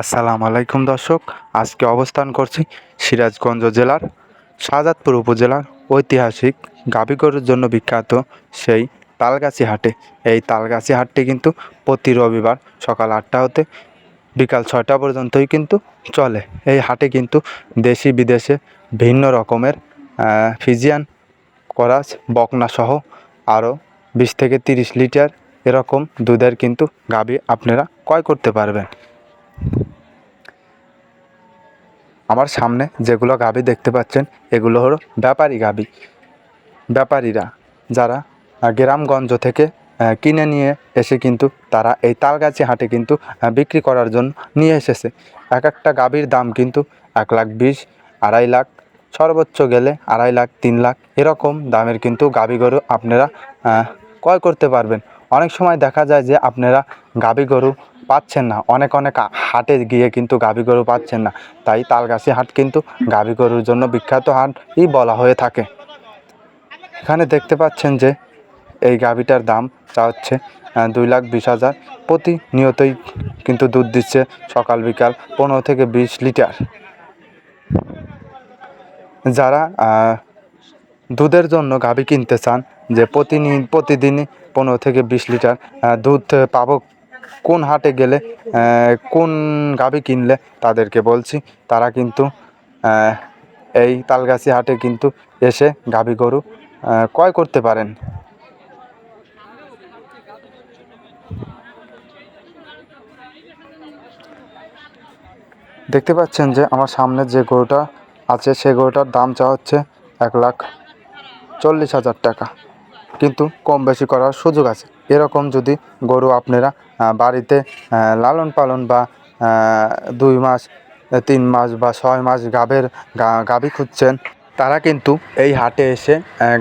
আসসালামু আলাইকুম দর্শক। আজকে অবস্থান করছি সিরাজগঞ্জ জেলার শাহজাদপুর উপজেলার ঐতিহাসিক গাভী জন্য বিখ্যাত সেই তালগাছি হাটে। এই তালগাছি হাটটি কিন্তু প্রতি রবিবার সকাল আটটা হতে বিকাল ছয়টা পর্যন্তই কিন্তু চলে। এই হাটে কিন্তু দেশি বিদেশে ভিন্ন রকমের ফিজিয়ান করাস, বকনা সহ আরও বিশ থেকে তিরিশ লিটার এরকম দুধের কিন্তু গাভী আপনারা ক্রয় করতে পারবেন। আমার সামনে যেগুলো গাভী দেখতে পাচ্ছেন, এগুলো হলো ব্যাপারী গাভী ব্যাপারীরা যারা গ্রামগঞ্জ থেকে কিনে নিয়ে এসে কিন্তু তারা এই তালগাছি হাটে কিন্তু বিক্রি করার জন্য নিয়ে এসেছে। এক একটা গাভীর দাম কিন্তু এক লাখ বিশ, আড়াই লাখ, সর্বোচ্চ গেলে আড়াই লাখ, তিন লাখ, এরকম দামের কিন্তু গাভী গরু আপনারা ক্রয় করতে পারবেন। অনেক সময় দেখা যায় যে আপনারা গাভী গরু পাচ্ছেন না। অনেক অনেক হাটে গিয়ে কিন্তু গাভী গরু পাচ্ছেন না। তাই তালগাছি হাট কিন্তু গাভী গরুর জন্য বিখ্যাত হাটই বলা হয়ে থাকে। এখানে দেখতে পাচ্ছেন যে এই গাভীটার দাম চা হচ্ছে দুই লাখ বিশ হাজার। প্রতিনিয়তই কিন্তু দুধ দিচ্ছে সকাল বিকাল পনেরো থেকে বিশ লিটার। যারা দুধের জন্য গাভী কিনতে চান, যে প্রতিনি, প্রতিদিনই পনেরো থেকে বিশ লিটার দুধ পাবো কোন হাটে গেলে কোন গাভী কিনলে তাদেরকে বলছি, তারা কিন্তু এই তালগাছি হাটে কিন্তু এসে গাভী গরু ক্রয় করতে পারেন। দেখতে পাচ্ছেন যে আমার সামনে যে গরুটা আছে সেই গরুটার দাম চা হচ্ছে এক লাখ চল্লিশ হাজার টাকা। কিন্তু কম বেশি করার সুযোগ আছে। এরকম যদি গরু আপনারা বাড়িতে লালন পালন বা দুই মাস, তিন মাস বা ছয় মাস গাভের গাভী খুঁজছেন তারা কিন্তু এই হাটে এসে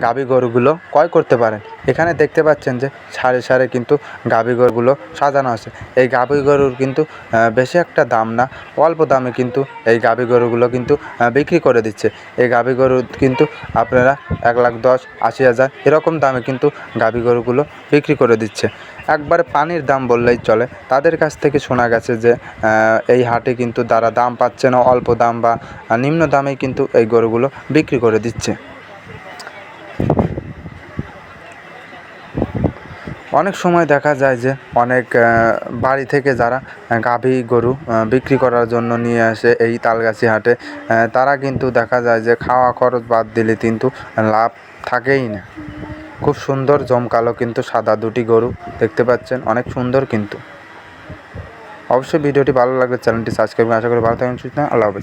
গাভী গরুগুলো ক্রয় করতে পারেন। এখানে দেখতে পাচ্ছেন যে সারে সারে কিন্তু গাভী গরুগুলো সাজানো আছে। এই গাভী গরুর কিন্তু বেশি একটা দাম না, অল্প দামে কিন্তু এই গাভী গরুগুলো কিন্তু বিক্রি করে দিচ্ছে। এই গাভী গরু কিন্তু আপনারা এক লাখ দশ, আশি হাজার এরকম দামে কিন্তু গাভী গরুগুলো বিক্রি করে দিচ্ছে। একবারে পানির দাম বললেই চলে। তাদের কাছ থেকে শোনা গেছে যে এই হাটে কিন্তু তারা দাম পাচ্ছে না, অল্প দাম বা নিম্ন দামেই কিন্তু এই গরুগুলো বিক্রি করে দিচ্ছে। অনেক সময় দেখা যায় যে, অনেক বাড়ি থেকে যারা গাভী গরু বিক্রি করার জন্য নিয়ে আসে এই তালগাছি হাটে তারা কিন্তু দেখা যায় যে, খাওয়া খরচ বাদ দিলে কিন্তু লাভ থাকেই না। খুব সুন্দর জমকালো কিন্তু সাদা দুটি গরু দেখতে পাচ্ছেন, অনেক সুন্দর কিন্তু অবশ্যই ভিডিওটি ভালো লাগলে চ্যানেলটি সাবস্ক্রাইব আশা করি ভালো থাকবেন, সুস্থ। আল্লাহ হাফেজ